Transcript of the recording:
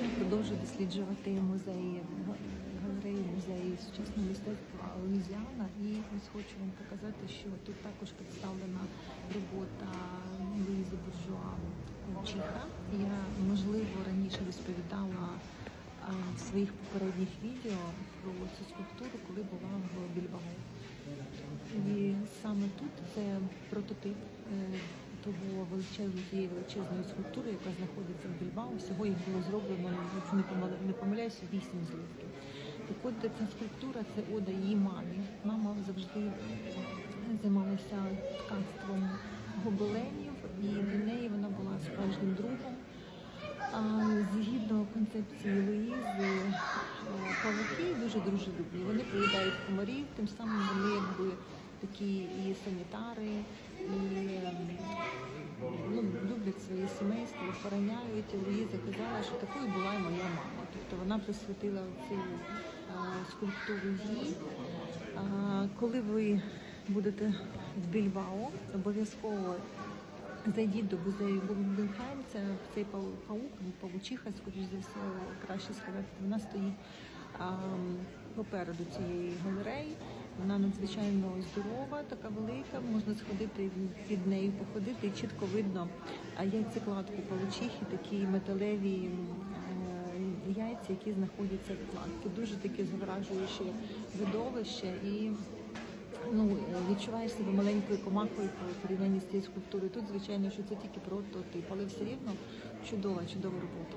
Я продовжую досліджувати музеї, галереї музеї сучасного мистецтва Луїзіана. І ось хочу вам показати, що тут також представлена робота Луїзи Буржуа Чиха. Я, можливо, раніше розповідала в своїх попередніх відео про цю скульптуру, коли була в Більбао. І саме тут це прототип е, того величезної тієї величезної скульптури, яка знаходиться в Більбао. Всього їх було зроблено, якщо не помиля- не помиляюся, вісім злітків. Так от ця скульптура це ода її мамі. Мама завжди займалася ткацтвом гобеленів, і для неї вона була справжнім другом. А, Згідно концепції Луїзи, е, павуки дуже дружелюбні. Вони поїдають комарів, тим самим вони якби такі і санітари, і ем, своє сімейство, охороняють. І Луїза казала, що такою була і моя мама. Тобто вона присвятила цю е, скульптуру їй. Коли ви будете в Більбао, обов'язково Зайдіть до музею Гугенхайм, це цей пау- паук, павучиха, скоріш за все, краще сказати. Вона стоїть попереду цієї галереї. Вона надзвичайно здорова, така велика. Можна сходити під нею, походити, і чітко видно яйцекладку павучихи, такі металеві е, яйця, які знаходяться в кладці. Дуже таке зображуюче видовище і ну, відчуваєш себе маленькою комахою по порівнянні з цією скульптурою. Тут, звичайно, що це тільки прототип, але все рівно чудова, чудова робота.